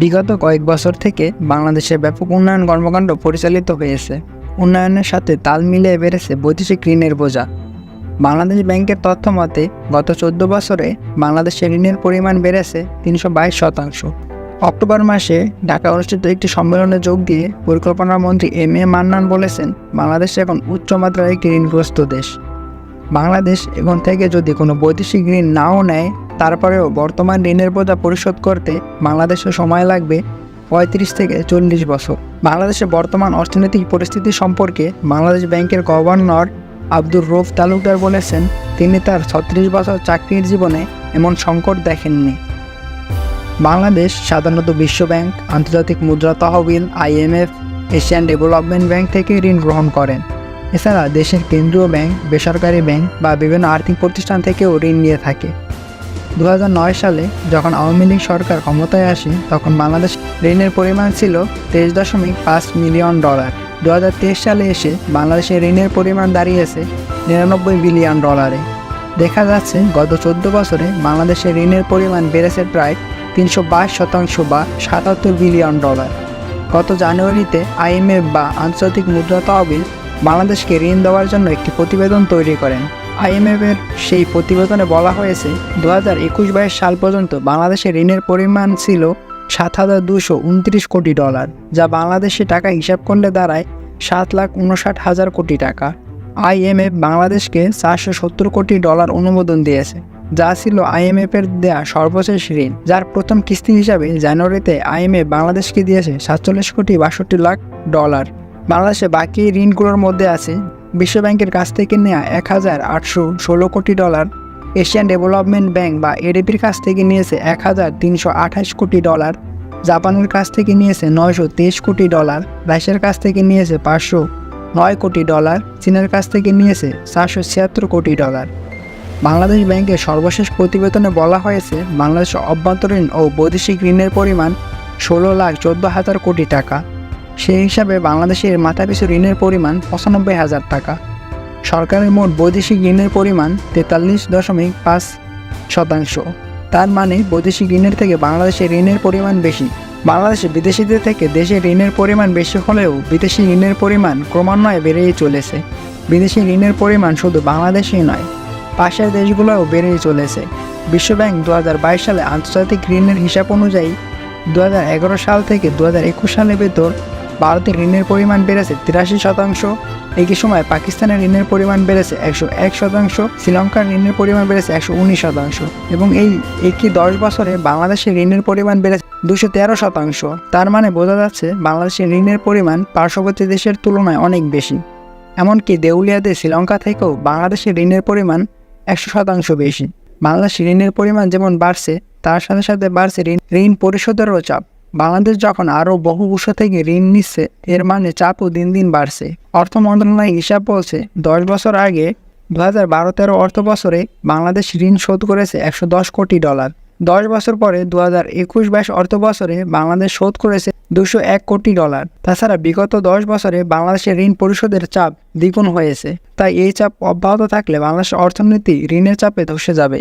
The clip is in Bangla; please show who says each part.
Speaker 1: বিগত কয়েক বছর থেকে বাংলাদেশে ব্যাপক উন্নয়ন কর্মকাণ্ড পরিচালিত হয়েছে। উন্নয়নের সাথে তাল মিলিয়ে বেড়েছে বৈদেশিক ঋণের বোঝা। বাংলাদেশ ব্যাংকের তথ্য মতে, গত চোদ্দ বছরে বাংলাদেশে ঋণের পরিমাণ বেড়েছে তিনশো বাইশ শতাংশ। অক্টোবর মাসে ঢাকা অনুষ্ঠিত একটি সম্মেলনে যোগ দিয়ে পরিকল্পনা মন্ত্রী এম এ মান্নান বলেছেন, বাংলাদেশ এখন উচ্চমাত্রার একটি ঋণগ্রস্ত দেশ। বাংলাদেশ এখন থেকে যদি কোনো বৈদেশিক ঋণ নাও নেয় তারপরেও বর্তমান ঋণের বোঝা পরিশোধ করতে বাংলাদেশে সময় লাগবে পঁয়ত্রিশ থেকে চল্লিশ বছর। বাংলাদেশের বর্তমান অর্থনৈতিক পরিস্থিতি সম্পর্কে বাংলাদেশ ব্যাংকের গভর্নর আব্দুর রৌফ তালুকদার বলেছেন, তিনি তার ছত্রিশ বছর চাকরির জীবনে এমন সংকট দেখেননি। বাংলাদেশ সাধারণত বিশ্বব্যাংক আন্তর্জাতিক মুদ্রা তহবিল আইএমএফ এশিয়ান ডেভেলপমেন্ট ব্যাংক থেকে ঋণ গ্রহণ করেন। এছাড়া দেশের কেন্দ্রীয় ব্যাংক, বেসরকারি ব্যাংক বা বিভিন্ন আর্থিক প্রতিষ্ঠান থেকেও ঋণ নিয়ে থাকে। দু হাজার নয় সালে যখন আওয়ামী লীগ সরকার ক্ষমতায় আসে, তখন বাংলাদেশ ঋণের পরিমাণ ছিল তেইশ দশমিক পাঁচ মিলিয়ন ডলার। দু হাজার তেইশ সালে এসে বাংলাদেশের ঋণের পরিমাণ দাঁড়িয়েছে নিরানব্বই বিলিয়ন ডলারে। দেখা যাচ্ছে গত চোদ্দ বছরে বাংলাদেশের ঋণের পরিমাণ বেড়েছে প্রায় তিনশো বাইশ শতাংশ বা সাতাত্তর বিলিয়ন ডলার। গত জানুয়ারিতে আইএমএফ বা আন্তর্জাতিক মুদ্রা তহবিল বাংলাদেশকে ঋণ দেওয়ার জন্য একটি প্রতিবেদন তৈরি করেন। আইএমএফের সেই প্রতিবেদনে বলা হয়েছে দু হাজার একুশ বাইশ সাল পর্যন্ত বাংলাদেশের ঋণের পরিমাণ ছিল সাত হাজার দুশো উনত্রিশ কোটি ডলার, যা বাংলাদেশি টাকা হিসাব করলে দাঁড়ায় সাত লাখ উনষাট হাজার কোটি টাকা। আইএমএফ বাংলাদেশকে চারশো সত্তর কোটি ডলার অনুমোদন দিয়েছে, যা ছিল আইএমএফ এর দেয়া সর্বশেষ ঋণ, যার প্রথম কিস্তি হিসাবে জানুয়ারিতে আইএমএফ বাংলাদেশকে দিয়েছে সাতচল্লিশ কোটি বাষট্টি লাখ ডলার। বাংলাদেশে বাকি ঋণগুলোর মধ্যে আছে বিশ্বব্যাংকের কাছ থেকে নেওয়া এক হাজার আটশো ষোলো কোটি ডলার, এশিয়ান ডেভেলপমেন্ট ব্যাংক বা এডিপির কাছ থেকে নিয়েছে এক হাজার তিনশো আঠাশ কোটি ডলার, জাপানের কাছ থেকে নিয়েছে নয়শো তেইশ কোটি ডলার, রাশিয়ার কাছ থেকে নিয়েছে পাঁচশো নয় কোটি ডলার, চীনের কাছ থেকে নিয়েছে চারশো ছিয়াত্তর কোটি ডলার। বাংলাদেশ ব্যাংকের সর্বশেষ প্রতিবেদনে বলা হয়েছে বাংলাদেশের অভ্যন্তরীণ ও বৈদেশিক ঋণের পরিমাণ ষোলো লাখ চোদ্দ হাজার কোটি টাকা। সেই হিসাবে বাংলাদেশের মাথাপিছু ঋণের পরিমাণ পঁচানব্বই হাজার টাকা। সরকারের মোট বৈদেশিক ঋণের পরিমাণ তেতাল্লিশ দশমিক পাঁচ শতাংশ। তার মানে বৈদেশিক ঋণের থেকে বাংলাদেশের ঋণের পরিমাণ বেশি। বাংলাদেশে বিদেশিদের থেকে দেশে ঋণের পরিমাণ বেশি হলেও বিদেশি ঋণের পরিমাণ ক্রমান্বয়ে বেড়েই চলেছে। বিদেশি ঋণের পরিমাণ শুধু বাংলাদেশেই নয়, পাশের দেশগুলোও বেড়েই চলেছে। বিশ্বব্যাংক দু হাজার বাইশ সালে আন্তর্জাতিক ঋণের হিসাব অনুযায়ী দু হাজার এগারো সাল থেকে দু হাজার একুশ সালের ভেতর ভারতের ঋণের পরিমাণ বেড়েছে তিরাশি শতাংশ। একই সময় পাকিস্তানের ঋণের পরিমাণ বেড়েছে একশো এক শতাংশ, শ্রীলঙ্কার ঋণের পরিমাণ বেড়েছে একশো উনিশ শতাংশ এবং এই একই দশ বছরে বাংলাদেশের ঋণের পরিমাণ বেড়েছে দুশো তেরো শতাংশ। তার মানে বোঝা যাচ্ছে বাংলাদেশের ঋণের পরিমাণ পার্শ্ববর্তী দেশের তুলনায় অনেক বেশি। এমনকি দেউলিয়াতে শ্রীলঙ্কা থেকেও বাংলাদেশের ঋণের পরিমাণ একশো শতাংশ বেশি। বাংলাদেশ ঋণের পরিমাণ যেমন বাড়ছে, তার সাথে সাথে বাড়ছে ঋণ ঋণ পরিশোধেরও চাপ। বাংলাদেশ যখন আরও বহু বছর থেকে ঋণ নিচ্ছে, এর মানে চাপও দিন দিন বাড়ছে। অর্থ মন্ত্রণালয়ের হিসাব বলছে, দশ বছর আগে দু হাজার বারো তেরো অর্থ বছরে বাংলাদেশ ঋণ শোধ করেছে একশো দশ কোটি ডলার। দশ বছর পরে দু হাজার একুশ বাইশ অর্থ বছরে বাংলাদেশ শোধ করেছে দুশো এক কোটি ডলার। তাছাড়া বিগত দশ বছরে বাংলাদেশের ঋণ পরিশোধের চাপ দ্বিগুণ হয়েছে। তাই এই চাপ অব্যাহত থাকলে বাংলাদেশের অর্থনীতি ঋণের চাপে ধসে যাবে।